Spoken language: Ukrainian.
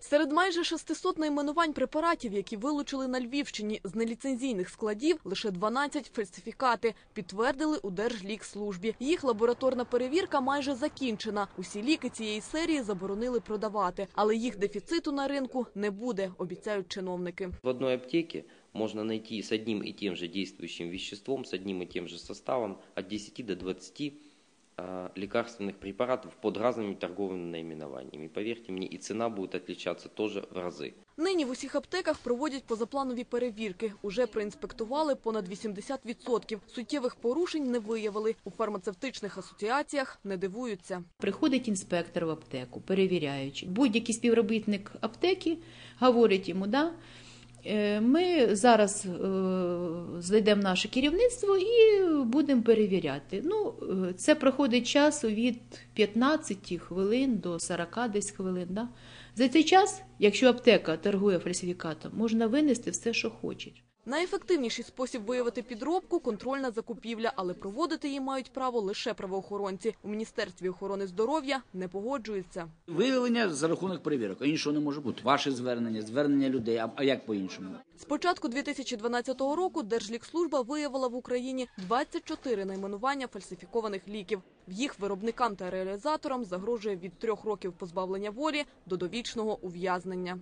Серед майже 600 найменувань препаратів, які вилучили на Львівщині з неліцензійних складів, лише 12 – фальсифікати, підтвердили у Держлікслужбі. Їх лабораторна перевірка майже закінчена. Усі ліки цієї серії заборонили продавати, але їх дефіциту на ринку не буде, обіцяють чиновники. В одной аптеке можно найти с одним и тем же действующим веществом, с одним и тем же составом от 10 до 20 а, лекарственных препаратов под разными торговыми наименованиями. Поверьте мне, и цена будет отличаться тоже в разы. Нині в усіх аптеках проводять позапланові перевірки. Уже проінспектували понад 80%. Суттєвих порушень не виявили. У фармацевтичних асоціаціях не дивуються. Приходить інспектор в аптеку, перевіряючи. Будь-який співробітник аптеки говорить йому, да, е, ми зараз е, знайдемо наше керівництво і будемо перевіряти. Ну, е, це проходить часу від 15 хвилин до 40 десь хвилин. Да. За цей час, якщо аптека торгує фальсифікатом, можна винести все, що хочуть. Найефективніший спосіб виявити підробку – контрольна закупівля, але проводити її мають право лише правоохоронці. У Міністерстві охорони здоров'я не погоджуються. Виявлення за рахунок перевірок, а іншого не може бути. Ваше звернення, звернення людей, а, як по-іншому? З початку 2012 року Держлікслужба виявила в Україні 24 найменування фальсифікованих ліків. В їх виробникам та реалізаторам загрожує від трьох років позбавлення волі до довічного ув'язнення.